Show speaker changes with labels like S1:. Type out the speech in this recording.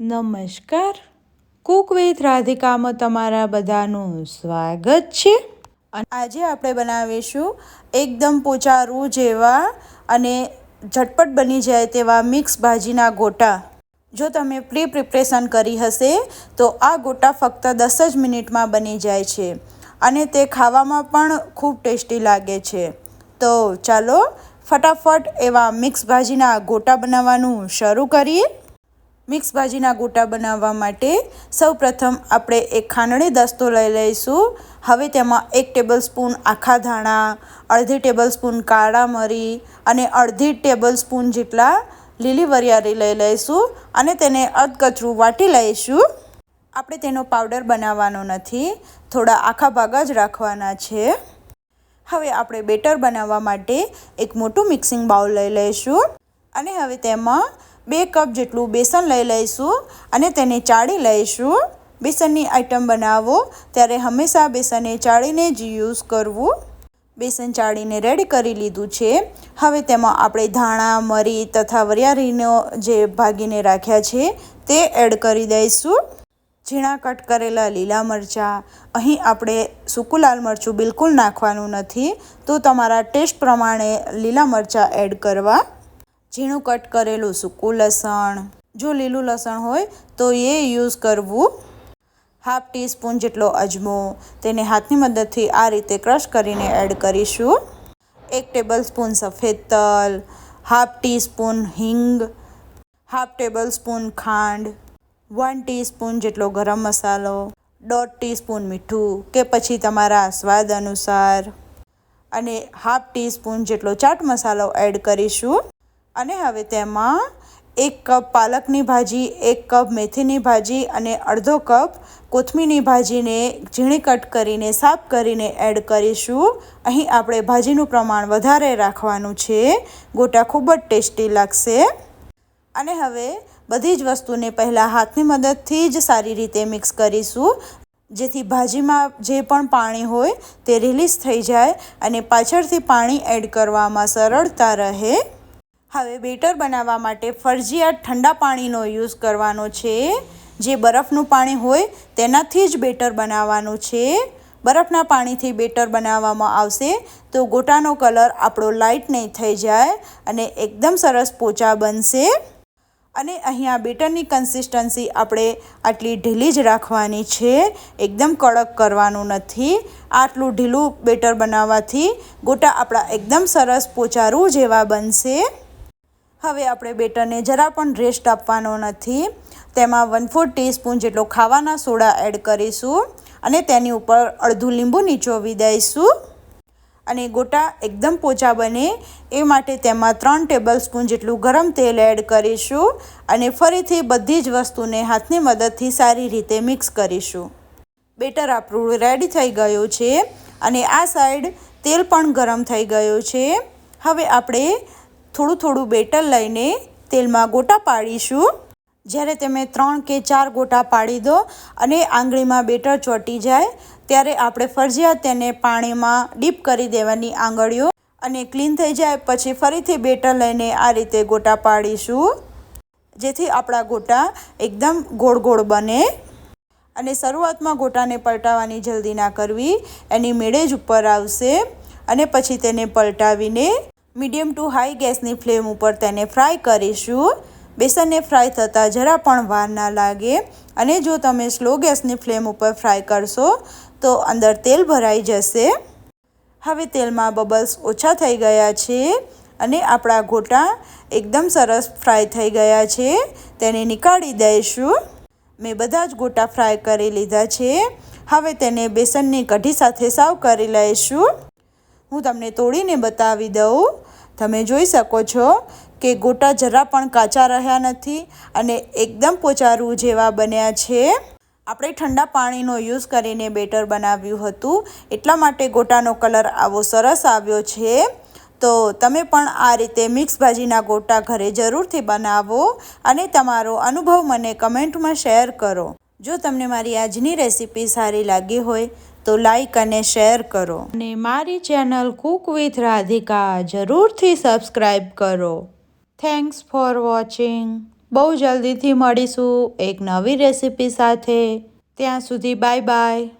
S1: નમસ્કાર. Cook with રાધિકામાં તમારા બધાનું સ્વાગત છે. અને આજે આપણે બનાવીશું એકદમ પોચારું જેવા અને ઝટપટ બની જાય તેવા મિક્સ ભાજીના ગોટા. જો તમે પ્રી પ્રિપરેશન કરી હશે, તો આ ગોટા ફક્ત દસ જ મિનિટમાં બની જાય છે અને તે ખાવામાં પણ ખૂબ ટેસ્ટી લાગે છે. તો ચાલો ફટાફટ એવા મિક્સ ભાજીના ગોટા બનાવવાનું શરૂ કરીએ. મિક્સ ભાજીના ગોટા બનાવવા માટે સૌપ્રથમ આપણે એક ખાંડણી દસ્તો લઈ લઈશું. હવે તેમાં એક ટેબલ સ્પૂન આખા ધાણા, અડધી ટેબલ સ્પૂન કાળા મરી અને અડધી ટેબલ સ્પૂન જેટલા લીલી વરિયાળી લઈ લઈશું અને તેને અધકચરું વાટી લઈશું. આપણે તેનો પાવડર બનાવવાનો નથી, થોડા આખા ભાગા જ રાખવાના છે. હવે આપણે બેટર બનાવવા માટે એક મોટું મિક્સિંગ બાઉલ લઈ લઈશું અને હવે તેમાં બે કપ જેટલું બેસન લઈ લઈશું અને તેને ચાળી લઈશું. બેસનની આઈટમ બનાવો. ત્યારે હંમેશા બેસનને ચાળીને જ યુઝ કરવું. બેસન ચાળીને રેડી કરી લીધું છે. હવે તેમાં આપણે ધાણા, મરી તથા વરિયાળીનો જે ભાગીને રાખ્યા છે તે એડ કરી દઈશું. ઝીણા કટ કરેલા લીલા મરચાં. અહીં આપણે સૂકું લાલ મરચું બિલકુલ નાખવાનું નથી. તો તમારા ટેસ્ટ પ્રમાણે લીલા મરચાં એડ કરવા. ઝીણું કટ કરેલું સૂકું લસણ. જો લીલું લસણ હોય તો એ યુઝ કરવું. હાફ ટીસ્પૂન જેટલો અજમો. તેને હાથની મદદથી આ રીતે ક્રશ કરીને એડ કરીશું. એક ટેબલ સ્પૂન સફેદ તલ. હાફ ટીસ્પૂન હિંગ. હાફ ટેબલ સ્પૂન ખાંડ. વન ટીસ્પૂન જેટલો ગરમ મસાલો. દોઢ ટીસ્પૂન મીઠું કે પછી તમારા સ્વાદ અનુસાર. અને હાફ ટીસ્પૂન જેટલો ચાટ મસાલો એડ કરીશું. અને હવે તેમાં એક કપ પાલકની ભાજી, એક કપ મેથીની ભાજી અને અડધો કપ કોથમીરની ભાજીને ઝીણી કટ કરીને, સાફ કરીને એડ કરીશું. અહીં આપણે ભાજીનું પ્રમાણ વધારે રાખવાનું છે. ગોટા ખૂબ જ ટેસ્ટી લાગશે. અને હવે બધી જ વસ્તુને પહેલાં હાથની મદદથી જ સારી રીતે મિક્સ કરીશું. જેથી ભાજીમાં જે પણ પાણી હોય તે રિલીઝ થઈ જાય અને પાછળથી પાણી એડ કરવામાં સરળતા રહે. હવે બેટર બનાવવા માટે ફરજિયાત ઠંડા પાણીનો યુઝ કરવાનો છે. જે બરફનું પાણી હોય તેનાથી જ બેટર બનાવવાનું છે. બરફના પાણીથી બેટર બનાવવામાં આવશે તો ગોટાનો કલર આપણો લાઇટ નહીં થઈ જાય અને એકદમ સરસ પોચા બનશે. અને અહીંયા બેટરની કન્સિસ્ટન્સી આપણે આટલી ઢીલી જ રાખવાની છે. એકદમ કડક કરવાનું નથી. આટલું ઢીલું બેટર બનાવવાથી ગોટા આપણા એકદમ સરસ પોચારું જેવા બનશે. હવે આપણે બેટરને જરા પણ રેસ્ટ આપવાનો નથી. તેમાં વન ફોર ટીસ્પૂન જેટલો ખાવાના સોડા એડ કરીશું અને તેની ઉપર અડધું લીંબુ નીચોવી દઈશું. અને ગોટા એકદમ પોચા બને એ માટે તેમાં ત્રણ ટેબલ સ્પૂન જેટલું ગરમ તેલ એડ કરીશું અને ફરીથી બધી જ વસ્તુને હાથની મદદથી સારી રીતે મિક્સ કરીશું. બેટર આપણું રેડી થઈ ગયું છે અને આ સાઈડ તેલ પણ ગરમ થઈ ગયું છે. હવે આપણે થોડું થોડું બેટર લઈને તેલમાં ગોટા પાડીશું. જ્યારે તમે ત્રણ કે ચાર ગોટા પાડી દો અને આંગળીમાં બેટર ચોંટી જાય, ત્યારે આપણે ફરજિયાત તેને પાણીમાં ડીપ કરી દેવાની આંગળીઓ અને ક્લીન થઈ જાય, પછી ફરીથી બેટર લઈને આ રીતે ગોટા પાડીશું. જેથી આપણા ગોટા એકદમ ગોળ ગોળ બને. અને શરૂઆતમાં ગોટાને પલટાવવાની જલ્દી ના કરવી, એની મેળે જ ઉપર આવશે અને પછી તેને પલટાવીને મીડિયમ ટુ હાઈ ગેસની ફ્લેમ ઉપર તેને ફ્રાય કરીશું. બેસનને ફ્રાય થતાં જરા પણ વાર ના લાગે અને જો તમે સ્લો ગેસની ફ્લેમ ઉપર ફ્રાય કરશો તો અંદર તેલ ભરાઈ જશે. હવે તેલમાં બબલ્સ ઓછા થઈ ગયા છે અને આપણા ગોટા એકદમ સરસ ફ્રાય થઈ ગયા છે. તેને નીકાળી દઈશું. મેં બધા જ ગોટા ફ્રાય કરી લીધા છે. હવે તેને બેસનની કઢી સાથે સાવ કરી લઈશું. હું તમને તોડીને બતાવી દઉં. તમે જોઈ શકો છો કે ગોટા જરા પણ કાચા રહ્યા નથી અને એકદમ પોચારું જેવા બન્યા છે. આપણે ઠંડા પાણીનો યુઝ કરીને બેટર બનાવ્યું હતું. એટલા માટે ગોટાનો કલર આવો સરસ આવ્યો છે. તો તમે પણ આ રીતે મિક્સ ભાજીના ગોટા ઘરે જરૂરથી બનાવો અને તમારો અનુભવ મને કમેન્ટમાં શેર કરો. જો તમને મારી આજની રેસીપી સારી લાગી હોય તો લાઈક અને શેર કરો. અને મારી ચેનલ કુક વિથ રાધિકા જરૂરથી સબસ્ક્રાઈબ કરો. થેન્ક્સ ફોર વોચિંગ બહુ જલ્દીથી મળીશું એક નવી રેસીપી સાથે. ત્યાં સુધી બાય બાય